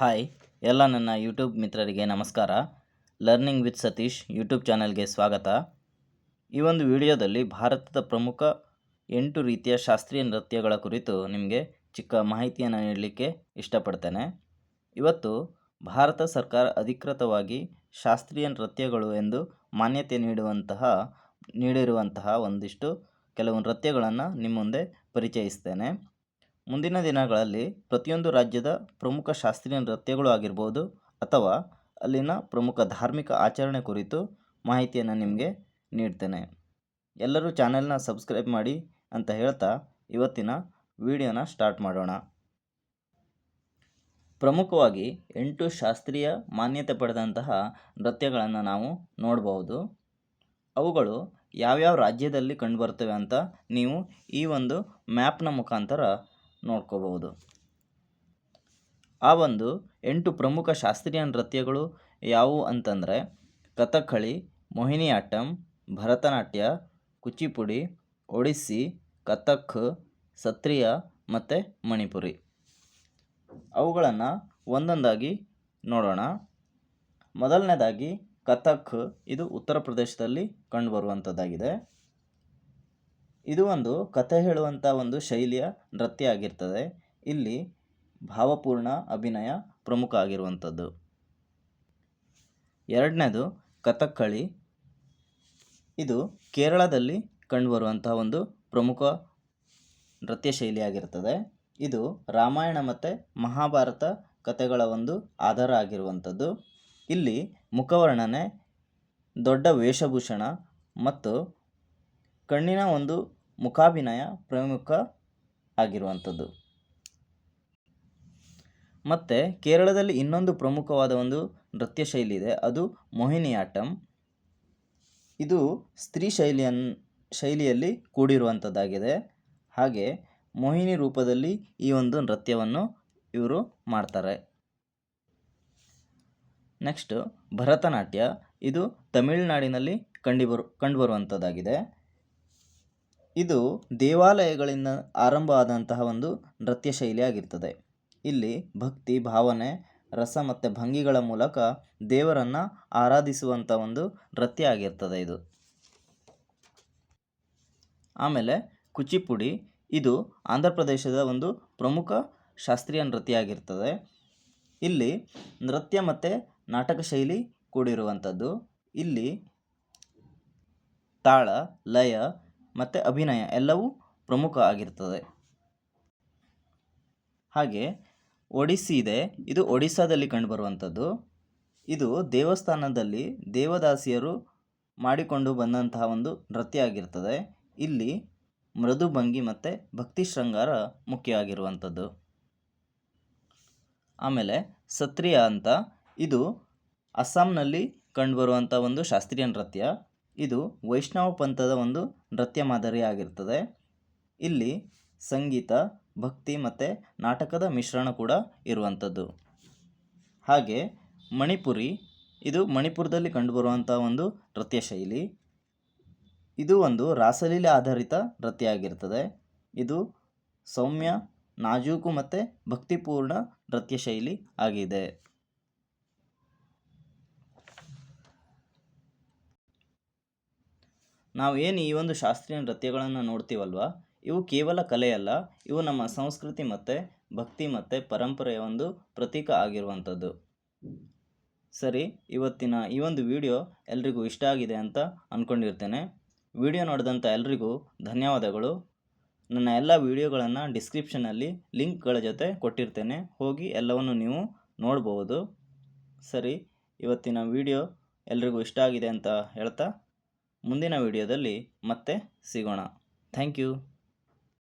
Hi ಎಲ್ಲ ನನ್ನ YouTube ಮಿತ್ರರಿಗೆ ನಮಸ್ಕಾರ. ಲರ್ನಿಂಗ್ ವಿತ್ ಸತೀಶ್ ಯೂಟ್ಯೂಬ್ ಚಾನಲ್ಗೆ ಸ್ವಾಗತ. ಈ ಒಂದು ವಿಡಿಯೋದಲ್ಲಿ ಭಾರತದ ಪ್ರಮುಖ ಎಂಟು ರೀತಿಯ ಶಾಸ್ತ್ರೀಯ ನೃತ್ಯಗಳ ಕುರಿತು ನಿಮಗೆ ಚಿಕ್ಕ ಮಾಹಿತಿಯನ್ನು ನೀಡಲಿಕ್ಕೆ ಇಷ್ಟಪಡ್ತೇನೆ. ಇವತ್ತು ಭಾರತ ಸರ್ಕಾರ ಅಧಿಕೃತವಾಗಿ ಶಾಸ್ತ್ರೀಯ ನೃತ್ಯಗಳು ಎಂದು ಮಾನ್ಯತೆ ನೀಡುವಂತಹ, ನೀಡಿರುವಂತಹ ಒಂದಿಷ್ಟು ಕೆಲವು ನೃತ್ಯಗಳನ್ನು ನಿಮ್ಮ ಮುಂದೆ ಪರಿಚಯಿಸ್ತೇನೆ. ಮುಂದಿನ ದಿನಗಳಲ್ಲಿ ಪ್ರತಿಯೊಂದು ರಾಜ್ಯದ ಪ್ರಮುಖ ಶಾಸ್ತ್ರೀಯ ನೃತ್ಯಗಳು ಆಗಿರ್ಬೋದು ಅಥವಾ ಅಲ್ಲಿನ ಪ್ರಮುಖ ಧಾರ್ಮಿಕ ಆಚರಣೆ ಕುರಿತು ಮಾಹಿತಿಯನ್ನು ನಿಮಗೆ ನೀಡ್ತೇನೆ. ಎಲ್ಲರೂ ಚಾನೆಲ್ನ ಸಬ್ಸ್ಕ್ರೈಬ್ ಮಾಡಿ ಅಂತ ಹೇಳ್ತಾ ಇವತ್ತಿನ ವಿಡಿಯೋನ ಸ್ಟಾರ್ಟ್ ಮಾಡೋಣ. ಪ್ರಮುಖವಾಗಿ ಎಂಟು ಶಾಸ್ತ್ರೀಯ ಮಾನ್ಯತೆ ಪಡೆದಂತಹ ನೃತ್ಯಗಳನ್ನು ನಾವು ನೋಡಬಹುದು ಅವುಗಳು ಯಾವ್ಯಾವ ರಾಜ್ಯದಲ್ಲಿ ಕಂಡುಬರ್ತವೆ ಅಂತ ನೀವು ಈ ಒಂದು ಮ್ಯಾಪ್ನ ಮುಖಾಂತರ ನೋಡ್ಕೋಬಹುದು. ಆ ಒಂದು ಎಂಟು ಪ್ರಮುಖ ಶಾಸ್ತ್ರೀಯ ನೃತ್ಯಗಳು ಯಾವುವು ಅಂತಂದರೆ, ಕಥಕ್ಕಳಿ, ಮೋಹಿನಿಯಾಟ್ಟಂ, ಭರತನಾಟ್ಯ, ಕುಚಿಪುಡಿ, ಒಡಿಸ್ಸಿ, ಕಥಕ್ ಸತ್ರಿಯ ಮತ್ತು ಮಣಿಪುರಿ. ಅವುಗಳನ್ನು ಒಂದೊಂದಾಗಿ ನೋಡೋಣ. ಮೊದಲನೇದಾಗಿ ಕಥಕ್, ಇದು ಉತ್ತರ ಪ್ರದೇಶದಲ್ಲಿ ಕಂಡುಬರುವಂಥದ್ದಾಗಿದೆ ಇದು ಒಂದು ಕಥೆ ಹೇಳುವಂಥ ಒಂದು ಶೈಲಿಯ ನೃತ್ಯ ಆಗಿರ್ತದೆ. ಇಲ್ಲಿ ಭಾವಪೂರ್ಣ ಅಭಿನಯ ಪ್ರಮುಖ ಆಗಿರುವಂಥದ್ದು. ಎರಡನೇದು ಕಥಕ್ಕಳಿ. ಇದು ಕೇರಳದಲ್ಲಿ ಕಂಡುಬರುವಂತಹ ಒಂದು ಪ್ರಮುಖ ನೃತ್ಯ ಶೈಲಿಯಾಗಿರ್ತದೆ ಇದು ರಾಮಾಯಣ ಮತ್ತು ಮಹಾಭಾರತ ಕಥೆಗಳ ಒಂದು ಆಧಾರ ಆಗಿರುವಂಥದ್ದು. ಇಲ್ಲಿ ಮುಖವರ್ಣನೆ, ದೊಡ್ಡ ವೇಷಭೂಷಣ ಮತ್ತು ಕಣ್ಣಿನ ಒಂದು ಮುಖಾಭಿನಯ ಪ್ರಮುಖ ಆಗಿರುವಂಥದ್ದು. ಮತ್ತು ಕೇರಳದಲ್ಲಿ ಇನ್ನೊಂದು ಪ್ರಮುಖವಾದ ಒಂದು ನೃತ್ಯ ಶೈಲಿ ಇದೆ ಅದು ಮೋಹಿನಿಯಾಟ್ಟಂ. ಇದು ಸ್ತ್ರೀ ಶೈಲಿಯನ್, ಶೈಲಿಯಲ್ಲಿ ಕೂಡಿರುವಂಥದ್ದಾಗಿದೆ. ಹಾಗೆ ಮೋಹಿನಿ ರೂಪದಲ್ಲಿ ಈ ಒಂದು ನೃತ್ಯವನ್ನು ಇವರು ಮಾಡ್ತಾರೆ. ನೆಕ್ಸ್ಟ್ ಭರತನಾಟ್ಯ. ಇದು ತಮಿಳುನಾಡಿನಲ್ಲಿ ಕಂಡುಬರು, ಕಂಡುಬರುವಂಥದ್ದಾಗಿದೆ. ಇದು ದೇವಾಲಯಗಳಿಂದ ಆರಂಭ ಆದಂತಹ ಒಂದು ನೃತ್ಯ ಶೈಲಿ ಆಗಿರ್ತದೆ ಇಲ್ಲಿ ಭಕ್ತಿ, ಭಾವನೆ, ರಸ ಮತ್ತು ಭಂಗಿಗಳ ಮೂಲಕ ದೇವರನ್ನು ಆರಾಧಿಸುವಂಥ ಒಂದು ನೃತ್ಯ ಆಗಿರ್ತದೆ ಇದು. ಆಮೇಲೆ ಕುಚಿಪುಡಿ. ಇದು ಆಂಧ್ರ ಪ್ರದೇಶದ ಒಂದು ಪ್ರಮುಖ ಶಾಸ್ತ್ರೀಯ ನೃತ್ಯ ಆಗಿರ್ತದೆ ಇಲ್ಲಿ ನೃತ್ಯ ಮತ್ತು ನಾಟಕ ಶೈಲಿ ಕೂಡಿರುವಂಥದ್ದು ಇಲ್ಲಿ ತಾಳ, ಲಯ ಮತ್ತು ಅಭಿನಯ ಎಲ್ಲವೂ ಪ್ರಮುಖ ಆಗಿರ್ತದೆ. ಹಾಗೆ ಒಡಿಸ್ಸಿ ಇದೆ. ಇದು ಒಡಿಸ್ಸಾದಲ್ಲಿ ಕಂಡುಬರುವಂಥದ್ದು. ಇದು ದೇವಸ್ಥಾನದಲ್ಲಿ ದೇವದಾಸಿಯರು ಮಾಡಿಕೊಂಡು ಬಂದಂತಹ ಒಂದು ನೃತ್ಯ ಆಗಿರ್ತದೆ. ಇಲ್ಲಿ ಮೃದು ಭಂಗಿ ಮತ್ತು ಭಕ್ತಿ ಶೃಂಗಾರ ಮುಖ್ಯ ಆಗಿರುವಂಥದ್ದು. ಆಮೇಲೆ ಸತ್ರಿಯ ಅಂತ. ಇದು ಅಸ್ಸಾಂನಲ್ಲಿ ಕಂಡುಬರುವಂಥ ಒಂದು ಶಾಸ್ತ್ರೀಯ ನೃತ್ಯ. ಇದು ವೈಷ್ಣವ ಪಂಥದ ಒಂದು ನೃತ್ಯ ಮಾದರಿ ಆಗಿರ್ತದೆ. ಇಲ್ಲಿ ಸಂಗೀತ, ಭಕ್ತಿ ಮತ್ತು ನಾಟಕದ ಮಿಶ್ರಣ ಕೂಡ ಇರುವಂಥದ್ದು. ಹಾಗೆ ಮಣಿಪುರಿ, ಇದು ಮಣಿಪುರದಲ್ಲಿ ಕಂಡುಬರುವಂಥ ಒಂದು ನೃತ್ಯ ಶೈಲಿ. ಇದು ಒಂದು ರಾಸಲೀಲೆ ಆಧಾರಿತ ನೃತ್ಯ ಆಗಿರ್ತದೆ. ಇದು ಸೌಮ್ಯ, ನಾಜೂಕು ಮತ್ತು ಭಕ್ತಿಪೂರ್ಣ ನೃತ್ಯ ಶೈಲಿ ಆಗಿದೆ. ನಾವು ಏನು ಈ ಒಂದು ಶಾಸ್ತ್ರೀಯ ನೃತ್ಯಗಳನ್ನು ನೋಡ್ತೀವಲ್ವ? ಇವು ಕೇವಲ ಕಲೆಯಲ್ಲ ಇವು ನಮ್ಮ ಸಂಸ್ಕೃತಿ ಮತ್ತು ಭಕ್ತಿ ಮತ್ತು ಪರಂಪರೆಯ ಒಂದು ಪ್ರತೀಕ ಆಗಿರುವಂಥದ್ದು. ಸರಿ, ಇವತ್ತಿನ ಈ ಒಂದು ವಿಡಿಯೋ ಎಲ್ರಿಗೂ ಇಷ್ಟ ಆಗಿದೆ ಅಂತ ಅಂದ್ಕೊಂಡಿರ್ತೇನೆ ವಿಡಿಯೋ ನೋಡಿದಂಥ ಎಲ್ರಿಗೂ ಧನ್ಯವಾದಗಳು. ನನ್ನ ಎಲ್ಲ ವಿಡಿಯೋಗಳನ್ನು ಡಿಸ್ಕ್ರಿಪ್ಷನಲ್ಲಿ ಲಿಂಕ್ಗಳ ಜೊತೆ ಕೊಟ್ಟಿರ್ತೇನೆ. ಹೋಗಿ ಎಲ್ಲವನ್ನು ನೀವು ನೋಡ್ಬೋದು. ಸರಿ, ಇವತ್ತಿನ ವಿಡಿಯೋ ಎಲ್ರಿಗೂ ಇಷ್ಟ ಆಗಿದೆ ಅಂತ ಹೇಳ್ತಾ ಮುಂದಿನ ವಿಡಿಯೋದಲ್ಲಿ ಮತ್ತೆ ಸಿಗೋಣ. Thank you.